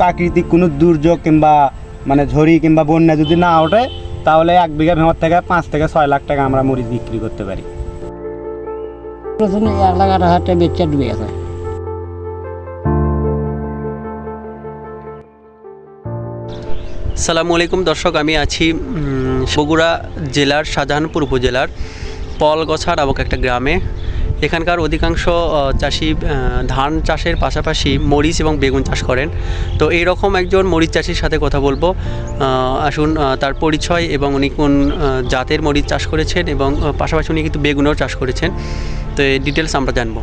প্রাকৃতিক কোনো দুর্যোগ কিংবা মানে ঝড়ি কিংবা বন্যা যদি না ওঠে তাহলে এক বিঘা ভেঙর থেকে পাঁচ থেকে ছয় লাখ টাকা আমরা মরিচ বিক্রি করতে পারি। প্রথমে এক লাখ আট হাজার টাকা বেচা ডুবে গেছে। সালামু আলাইকুম দর্শক আমি আছি উম, বগুড়া জেলার শাহজাহানপুর উপজেলার পলগছা নামক একটা গ্রামে। এখানকার অধিকাংশ চাষি ধান চাষের পাশাপাশি মরিচ এবং বেগুন চাষ করেন। তো এই রকম একজন মরিচ চাষির সাথে কথা বলব। আসুন তার পরিচয় এবং উনি কোন জাতের মরিচ চাষ করেছেন এবং পাশাপাশি উনি কিন্তু বেগুনও চাষ করেছেন। তো এই ডিটেলস আমরা জানব।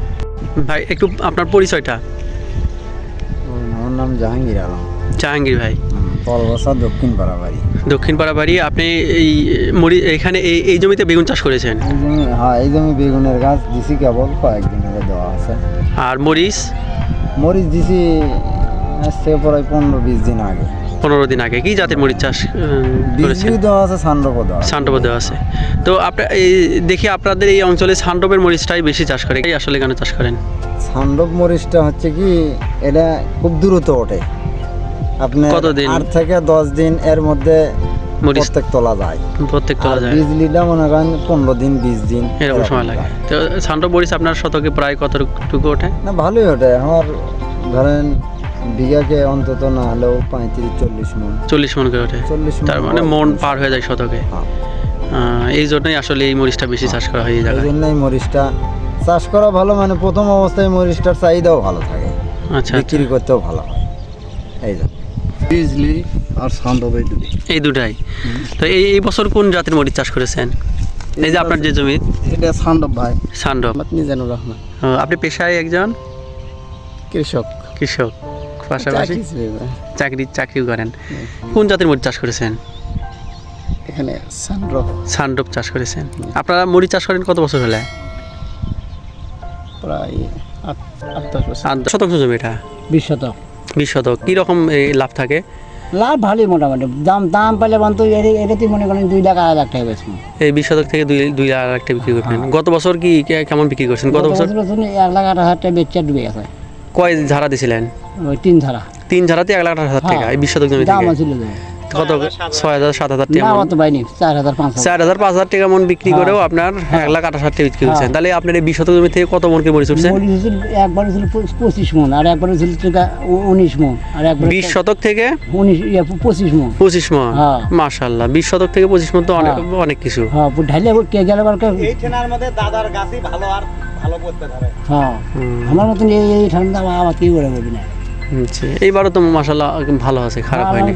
ভাই একটু আপনার পরিচয়টা। আমার নাম জাহাঙ্গীর আলম। জাহাঙ্গীর ভাই। পলবসা দক্ষিণ পাড়া বাড়ি। দক্ষিণ পাড়া বাড়ি আপনি এই মরি এখানে এই এই জমিতে বেগুন চাষ করেছেন? হ্যাঁ এই জমি বেগুনের গাছ দিছি কেবল কয়েকদিন আগে দেওয়া আছে। আর মরিচ? মরিচ দিছি আজ থেকে প্রায় পনেরো বিশ দিন আগে। পনেরো দিন আগে। কি জাতের মরিচ চাষ করেছেন? দেওয়া আছে সান্ডপো দেওয়া আছে। সান্ডব দেওয়া আছে। তো আপনার এই দেখি আপনাদের এই অঞ্চলে সান্ডবের মরিচটাই বেশি চাষ করে। এই আসলে কেন চাষ করেন? সান্ডপ মরিচটা হচ্ছে কি এটা খুব দ্রুত ওঠে। আপনার কতদিন? আট থেকে দশ দিন এর মধ্যে মরিচ। প্রত্যেক তোলা যায়। প্রত্যেক তোলা যায়। বিজলিটা মনে করেন পনেরো দিন বিশ দিন এরকম সময় লাগে। তো সান্ডব মরিচ আপনার শতকে প্রায় কতটুকু ওঠে? না ভালোই ওঠে। আমার ধরেন বিঘাকে অন্তত না হলেও পঁয়ত্রিশ চল্লিশ মন। চল্লিশ মন করে ওঠে। তার মানে মন পার হয়ে যায় শতকে। হ্যাঁ। এই জন্যই আসলে এই মরিচটা বেশি চাষ করা হয় এই এই জন্যই মরিচটা চাষ করা ভালো। মানে প্রথম অবস্থায় মরিচটার চাহিদাও ভালো থাকে। আচ্ছা বিক্রি করতেও ভালো হয়। এই জন্য বিজলি আর দুটি এই দুটাই। তো এই এই বছর কোন জাতের মরিচ চাষ করেছেন? এই যে আপনার যে জমি। এটা সান্ডব ভাই। মিজানুর রহমান। আপনি পেশায় একজন? কৃষক। কৃষক। পাশাপাশি চাকরি চাকরিও করেন। কোন জাতের মরিচ চাষ করেছেন? এখানে সান্ডব। সান্ডব চাষ করেছেন। আপনারা মরিচ চাষ করেন কত বছর হলে? প্রায় আট দশ বছর। আট শতাংশ জমি এটা? বিশ শতক বিশ শতক। কীরকম লাভ থাকে? লাভ ভালোই মোটামুটি। দাম দাম পেলে বন্ধু এটাতেই মনে করেন দুই লাখ আড়াই লাখ টাকা বেশি। এই বিশ শতক থেকে দুই দুই লাখ একটা বিক্রি করবেন গত বছর কি কেমন বিক্রি করছেন? গত বছর এক লাখ আট হাজার টাকা বেচা ডুবে গেছে। কয় ঝাড়া দিছিলেন? ওই তিন ধারা তিন ঝাড়াতে এক লাখ আট হাজার টাকা। হ্যাঁ। এই বিশ শতক জমি দাম আছিল কত ছয় হাজার সাত হাজার টাকা। চার হাজার পাঁচ হাজার। টাকা মন বিক্রি হ্যাঁ। করেও আপনার এক লাখ আঠাশ হাজার টাকা বিক্রি করছেন। হ্যাঁ। তাহলে আপনার এই বিশ শতক জমি থেকে কত মন কি মরিচ উঠছে একবার হয়েছিল পঁচিশ- মন আর একবার উ- উনিশ মন আর একবার বিশ শতক থেকে? উনিশ ইয়ে, পঁচিশ মন। পঁচিশ মন? হ্যাঁ। মাশাল্লাহ বিশ শতক থেকে পঁচিশ মন তো অনেক হ্যাঁ। অনেক কিছু। হ্যাঁ ঢাইলে কে গেলে এই ঠেনার মধ্যে দাদার গাছই ভালো আর ভালো করতে পারে। হ্যাঁ। আমার মতন এই এই ঠান্ডা আবার কি করে বলবি না। আচ্ছা, এইবারও তো মাশাল্লাহ ভালো আছে খারাপ হয়নি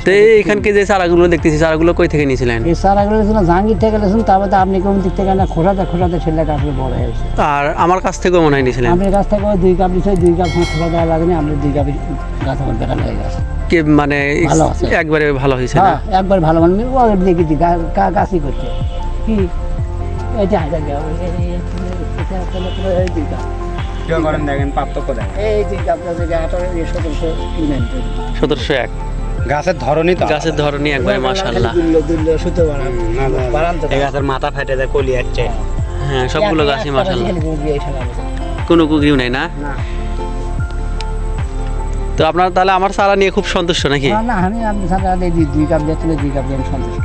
তো যে চারাগুলো দেখতেছি চারাগুলো কই থেকে নিয়েছিলেন এই সারাগুলো ছিল জাহাঙ্গীর থেকে গেলেছেন তারপরে তো আপনি কোন দিক থেকে না খোসাতে খোসাতে ছেলেটা আসলে বড় হয়েছে আর আমার কাছ থেকেও মনে হয় নিয়েছিলেন আপনার কাছ থেকে দুই কাপ দিচ্ছে দুই কাপ খোসা দেওয়া লাগেনি আমরা দুই কাপ গাছ আমার বেটা হয়ে গেছে কে মানে একবারে ভালো হয়েছে না হ্যাঁ একবার ভালো মানে ও দেখেছি গাছই করছে কি এটা হাজার দেওয়া কেউ করেন দেখেন পার্থক্য দেখেন। এই কাপ আঠারো সতেরোশো এক। গাছের ধরনই তো গাছের ধরনই একবারে মাশাল্লাহ দুল্লো দুল্লো সুতো বানানো। এই গাছের মাথা ফেটে যায় কলি আসছে হ্যাঁ সবগুলো গাছই গেছে। কোনো কুকিও নাই না? তো আপনার তাহলে আমার চারা নিয়ে খুব সন্তুষ্ট নাকি? না, না আমি সাথে দুই দুই কাপ দিয়েছিল দুই কাপ দিয়ে আমি সন্তুষ্ট।